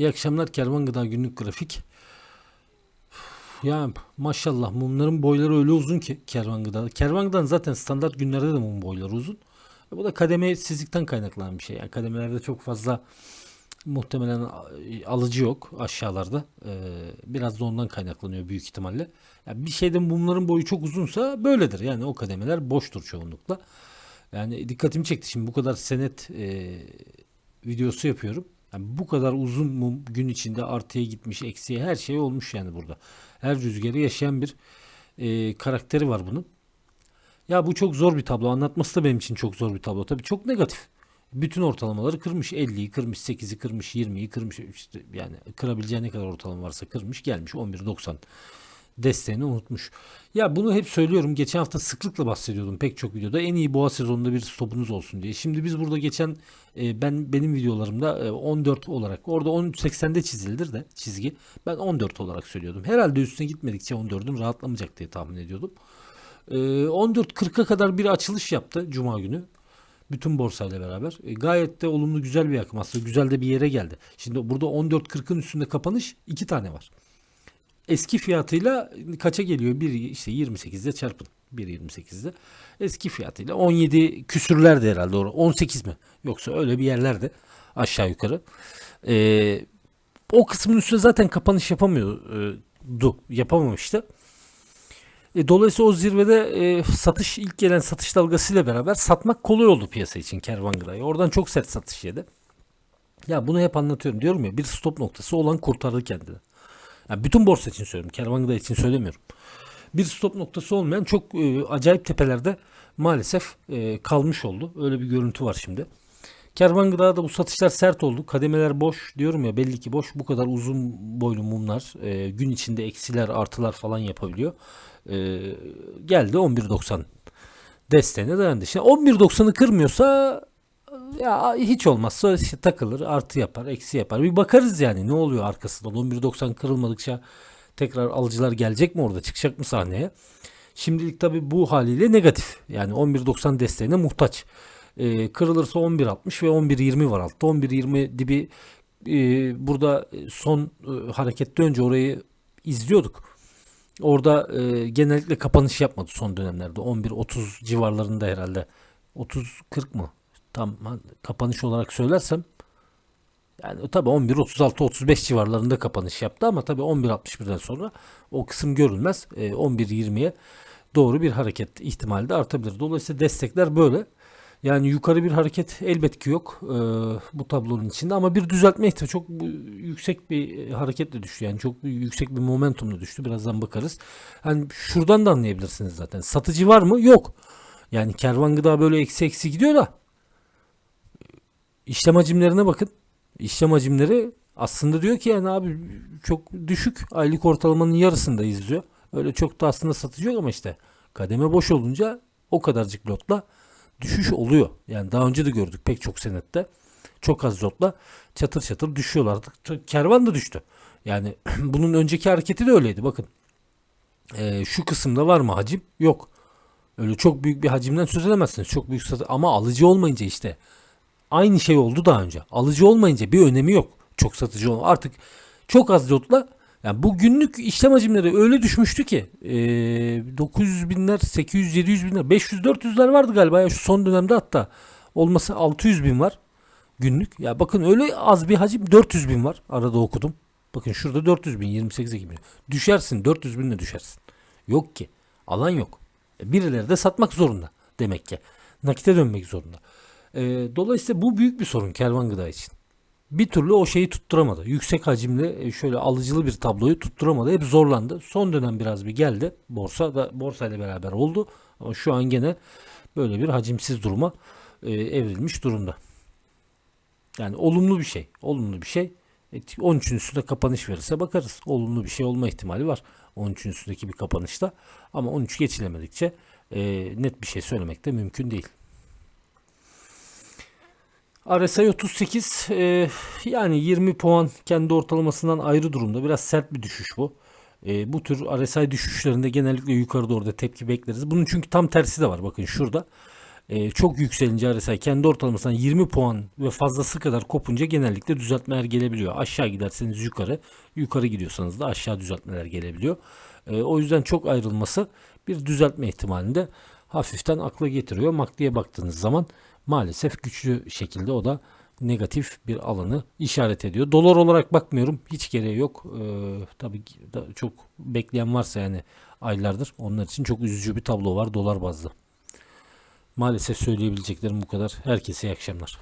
İyi akşamlar Kervan Gıda Günlük Grafik. Ya maşallah mumların boyları öyle uzun ki Kervan Gıda'da. Kervan Gıda'nın zaten standart günlerde de mum boyları uzun. E bu da kademesizlikten kaynaklanan bir şey. Yani kademelerde çok fazla muhtemelen alıcı yok aşağılarda. Ee, biraz da ondan kaynaklanıyor büyük ihtimalle. Yani bir şeyden mumların boyu çok uzunsa böyledir. Yani o kademeler boştur çoğunlukla. Yani dikkatimi çekti. Şimdi bu kadar senet e, videosu yapıyorum. Yani bu kadar uzun mum gün içinde artıya gitmiş, eksiye her şey olmuş yani burada. Her rüzgarı yaşayan bir e, karakteri var bunun. Ya bu çok zor bir tablo. Anlatması da benim için çok zor bir tablo. Tabii çok negatif. Bütün ortalamaları kırmış. 50'yi kırmış, 8'i kırmış, 20'yi kırmış. İşte yani kırabileceği ne kadar ortalama varsa kırmış. Gelmiş 11.90 desteğini unutmuş. Ya bunu hep söylüyorum. Geçen hafta sıklıkla bahsediyordum pek çok videoda. En iyi boğa sezonunda bir stopunuz olsun diye. Şimdi biz burada geçen e, ben benim videolarımda e, 14 olarak orada 13.80'de çizildir de çizgi. Ben 14 olarak söylüyordum. Herhalde üstüne gitmedikçe 14'ün rahatlamayacak diye tahmin ediyordum. E, 14.40'a kadar bir açılış yaptı Cuma günü. Bütün borsayla beraber. E, gayet de olumlu güzel bir akım aslında. Güzel de bir yere geldi. Şimdi burada 14.40'ın üstünde kapanış iki tane var eski fiyatıyla kaça geliyor? Bir işte 28'de çarpın. 1.28'de. Eski fiyatıyla 17 küsürlerde herhalde. 18 mi? Yoksa öyle bir yerlerde aşağı yukarı. Ee, o kısmın üstüne zaten kapanış yapamıyordu. Yapamamıştı. E, dolayısıyla o zirvede e, satış ilk gelen satış dalgasıyla beraber satmak kolay oldu piyasa için Kervan Gıda'yı. Oradan çok sert satış yedi. Ya bunu hep anlatıyorum. Diyorum ya bir stop noktası olan kurtardı kendini. Yani bütün borsa için söylüyorum. Kervan Gıda için söylemiyorum. Bir stop noktası olmayan çok e, acayip tepelerde maalesef e, kalmış oldu. Öyle bir görüntü var şimdi. Kervan Gıda'da bu satışlar sert oldu. Kademeler boş diyorum ya belli ki boş. Bu kadar uzun boylu mumlar e, gün içinde eksiler artılar falan yapabiliyor. E, geldi 11.90 desteğine dayandı. Şimdi 11.90'ı kırmıyorsa ya hiç olmazsa işte takılır artı yapar eksi yapar. Bir bakarız yani ne oluyor arkasından. 11.90 kırılmadıkça tekrar alıcılar gelecek mi orada çıkacak mı sahneye? Şimdilik tabi bu haliyle negatif. Yani 11.90 desteğine muhtaç. Ee, kırılırsa 11.60 ve 11.20 var altta. 11.20 dibi e, burada son e, harekette önce orayı izliyorduk. Orada e, genellikle kapanış yapmadı son dönemlerde. 11.30 civarlarında herhalde. 30-40 mı tam kapanış olarak söylersem yani tabi 11 36 35 civarlarında kapanış yaptı ama tabi 11 61'den sonra o kısım görülmez. E, 11 20'ye doğru bir hareket ihtimali de artabilir. Dolayısıyla destekler böyle. Yani yukarı bir hareket elbet ki yok e, bu tablonun içinde ama bir düzeltme ihtimali çok yüksek bir hareketle düştü. Yani çok yüksek bir momentumla düştü. Birazdan bakarız. Yani şuradan da anlayabilirsiniz zaten. Satıcı var mı? Yok. Yani kervan gıda böyle eksi eksi gidiyor da İşlem hacimlerine bakın. İşlem hacimleri aslında diyor ki yani abi çok düşük. Aylık ortalamanın yarısında izliyor. Öyle çok da aslında satıcı yok ama işte kademe boş olunca o kadarcık lotla düşüş oluyor. Yani daha önce de gördük pek çok senette. Çok az lotla çatır çatır düşüyorlar. Kervan da düştü. Yani bunun önceki hareketi de öyleydi. Bakın ee, şu kısımda var mı hacim? Yok. Öyle çok büyük bir hacimden söz edemezsiniz. Çok büyük satı ama alıcı olmayınca işte aynı şey oldu daha önce. Alıcı olmayınca bir önemi yok. Çok satıcı ol. Artık çok az lotla yani bu günlük işlem hacimleri öyle düşmüştü ki e, 900 binler, 800, 700 binler, 500, 400'ler vardı galiba ya şu son dönemde hatta olması 600 bin var günlük. Ya bakın öyle az bir hacim 400 bin var arada okudum. Bakın şurada 400 bin 28 gibi. Düşersin 400 binle düşersin. Yok ki alan yok. E, birileri de satmak zorunda demek ki. Nakite dönmek zorunda. E, dolayısıyla bu büyük bir sorun kervan gıda için. Bir türlü o şeyi tutturamadı. Yüksek hacimli e, şöyle alıcılı bir tabloyu tutturamadı. Hep zorlandı. Son dönem biraz bir geldi. Borsa da borsa ile beraber oldu. Ama şu an gene böyle bir hacimsiz duruma e, evrilmiş durumda. Yani olumlu bir şey. Olumlu bir şey. 13'ün üstünde kapanış verirse bakarız. Olumlu bir şey olma ihtimali var. 13'ün üstündeki bir kapanışta. Ama 13 geçilemedikçe e, net bir şey söylemek de mümkün değil. RSI 38 e, yani 20 puan kendi ortalamasından ayrı durumda. Biraz sert bir düşüş bu. E, bu tür RSI düşüşlerinde genellikle yukarı doğru da tepki bekleriz. Bunun çünkü tam tersi de var. Bakın şurada e, çok yükselince RSI kendi ortalamasından 20 puan ve fazlası kadar kopunca genellikle düzeltmeler gelebiliyor. Aşağı giderseniz yukarı, yukarı gidiyorsanız da aşağı düzeltmeler gelebiliyor. E, o yüzden çok ayrılması bir düzeltme ihtimalinde hafiften akla getiriyor. MACD'ye baktığınız zaman maalesef güçlü şekilde o da negatif bir alanı işaret ediyor. Dolar olarak bakmıyorum. Hiç gereği yok. Ee, tabii ki çok bekleyen varsa yani aylardır onlar için çok üzücü bir tablo var dolar bazlı. Maalesef söyleyebileceklerim bu kadar. Herkese iyi akşamlar.